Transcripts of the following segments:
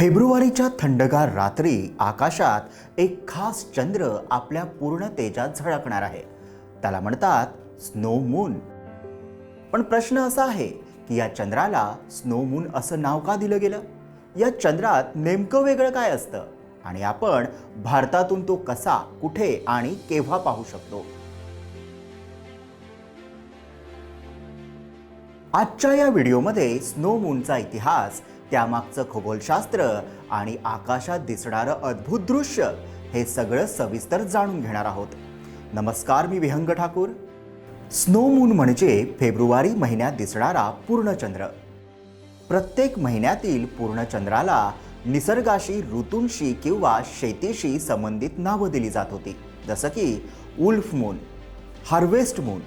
फेब्रुवारीच्या थंडगार रात्री आकाशात एक खास चंद्र आपल्या पूर्ण तेजात झळकणार आहे. त्याला म्हणतात स्नो मून. पण प्रश्न असा आहे की या चंद्राला स्नो मून असं नाव का दिलं गेलं? या चंद्रात नेमकं वेगळं काय असतं? आणि आपण भारतातून तो कसा कुठे आणि केव्हा पाहू शकतो? आजच्या या व्हिडिओमध्ये स्नो मूनचा इतिहास त्यामागचं खगोलशास्त्र आणि आकाशात दिसणारं अद्भुत दृश्य हे सगळं सविस्तर जाणून घेणार आहोत. नमस्कार मी विहंग ठाकूर. स्नो मून म्हणजे फेब्रुवारी महिन्यात दिसणारा पूर्णचंद्र. प्रत्येक महिन्यातील पूर्णचंद्राला निसर्गाशी ऋतूंशी किंवा शेतीशी संबंधित नावं दिली जात होती. जसं की wolf moon harvest moon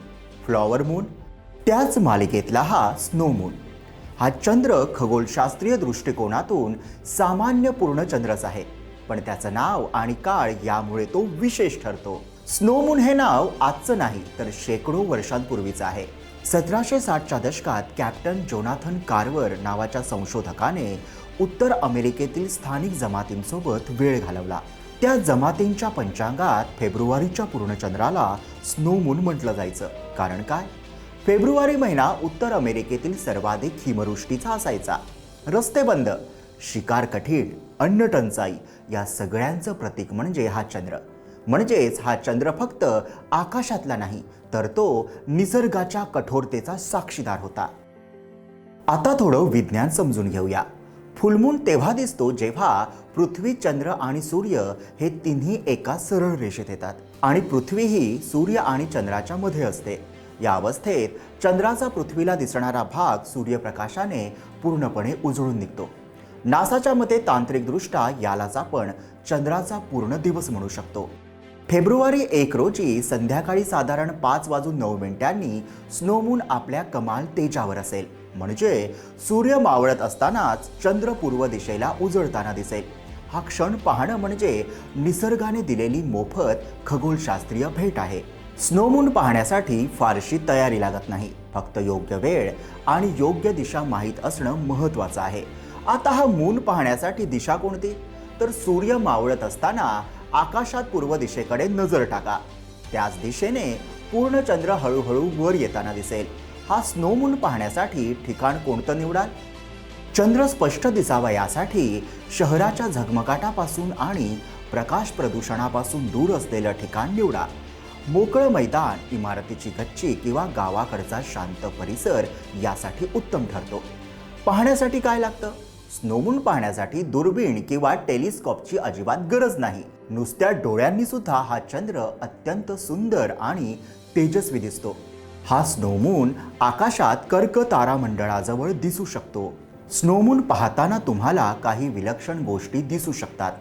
flower moon त्याच मालिकेतला हा स्नो मून. हा चंद्र खगोलशास्त्रीय दृष्टिकोनातून सामान्य पूर्णचंद्रच आहे. पण त्याचं नाव आणि काळ यामुळे तो विशेष ठरतो. स्नोमून हे नाव आजचं नाही तर शेकडो वर्षांपूर्वीचं आहे. सतराशे साठच्या दशकात कॅप्टन जोनाथन कार्वर नावाच्या संशोधकाने उत्तर अमेरिकेतील स्थानिक जमातींसोबत वेळ घालवला. त्या जमातींच्या पंचांगात फेब्रुवारीच्या पूर्णचंद्राला स्नोमून म्हटलं जायचं. कारण काय? फेब्रुवारी महिना उत्तर अमेरिकेतील सर्वाधिक हिमवृष्टीचा असायचा. रस्ते बंद शिकार कठीण अन्न टंचाई या सगळ्यांचं प्रतीक म्हणजे हा चंद्र. म्हणजेच हा चंद्र फक्त आकाशातला नाही तर तो निसर्गाच्या कठोरतेचा साक्षीदार होता. आता थोडं विज्ञान समजून घेऊया. फुलमून तेव्हा दिसतो जेव्हा पृथ्वी चंद्र आणि सूर्य हे तिन्ही एका सरळ रेषेत येतात आणि पृथ्वी ही सूर्य आणि चंद्राच्या मध्ये असते. या अवस्थेत चंद्राचा पृथ्वीला दिसणारा भाग सूर्यप्रकाशाने पूर्णपणे उजळून निघतो. नासाच्या मते तांत्रिकदृष्ट्या यालाच आपण चंद्राचा पूर्ण दिवस म्हणू शकतो. फेब्रुवारी एक रोजी संध्याकाळी साधारण पाच वाजून नऊ मिनिटांनी स्नोमून आपल्या कमाल तेजावर असेल. म्हणजे सूर्य मावळत असतानाच चंद्र पूर्व दिशेला उजळताना दिसेल. हा क्षण पाहणं म्हणजे निसर्गाने दिलेली मोफत खगोलशास्त्रीय भेट आहे. स्नोमून पाहण्यासाठी फारशी तयारी लागत नाही. फक्त योग्य वेळ आणि योग्य दिशा माहीत असणं महत्त्वाचं आहे. आता हा मून पाहण्यासाठी दिशा कोणती? तर सूर्य मावळत असताना आकाशात पूर्व दिशेकडे नजर टाका. त्याच दिशेने पूर्ण चंद्र हळूहळू वर येताना दिसेल. हा स्नोमून पाहण्यासाठी ठिकाण कोणतं निवडाल? चंद्र स्पष्ट दिसावा यासाठी शहराच्या झगमगाटापासून आणि प्रकाश प्रदूषणापासून दूर असलेलं ठिकाण निवडा. मोकळं मैदान इमारतीची गच्ची किंवा गावाकडचा शांत परिसर यासाठी उत्तम ठरतो. पाहण्यासाठी काय लागतं? स्नोमून पाहण्यासाठी दुर्बीण किंवा टेलिस्कोपची अजिबात गरज नाही. नुसत्या डोळ्यांनी सुद्धा हा चंद्र अत्यंत सुंदर आणि तेजस्वी दिसतो. हा स्नोमून आकाशात कर्क तारामंडळाजवळ दिसू शकतो. स्नोमून पाहताना तुम्हाला काही विलक्षण गोष्टी दिसू शकतात.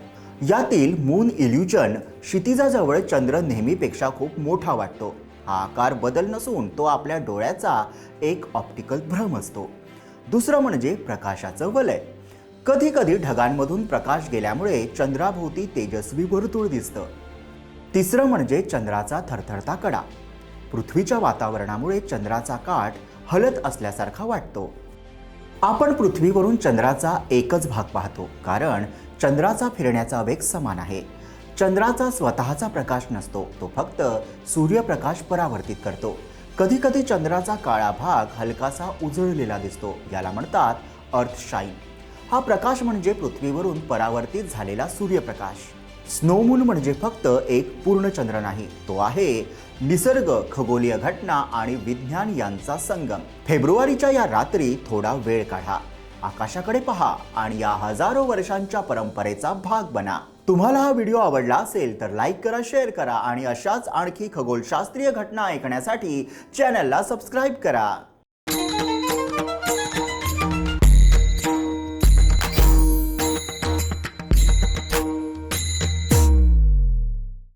यातील मून इल्युजन क्षितिजाजवळ चंद्र नेहमीपेक्षा खूप मोठा वाटतो. हा आकार बदल नसून तो आपल्या डोळ्याचा एक ऑप्टिकल भ्रम असतो. दुसरं म्हणजे प्रकाशाचं वलय. कधी कधी ढगांमधून प्रकाश गेल्यामुळे चंद्राभोवती तेजस्वी वर्तुळ दिसतं. तिसरं म्हणजे चंद्राचा थरथरता कडा. पृथ्वीच्या वातावरणामुळे चंद्राचा काठ हलत असल्यासारखा वाटतो. आपण पृथ्वीवरून चंद्राचा एकच भाग पाहतो कारण चंद्राचा फिरण्याचा वेग समान आहे. चंद्राचा स्वतःचा प्रकाश नसतो तो फक्त सूर्यप्रकाश परावर्तित करतो. कधीकधी चंद्राचा काळा भाग हलकासा उजळलेला दिसतो याला म्हणतात अर्थशाईन हा प्रकाश म्हणजे पृथ्वीवरून परावर्तित झालेला सूर्यप्रकाश. स्नोमून म्हणजे फक्त एक पूर्ण चंद्र नाही तो आहे निसर्ग खगोलीय घटना आणि विज्ञान यांचा संगम. फेब्रुवारीच्या या रात्री थोडा वेळ काढा. आकाशाकडे पहा आणि या हजारो वर्षांच्या परंपरेचा भाग बना. तुम्हाला हा व्हिडिओ आवडला असेल तर लाईक करा शेअर करा आणि अशाच आणखी खगोलशास्त्रीय घटना ऐकण्यासाठी चॅनलला सबस्क्राईब करा.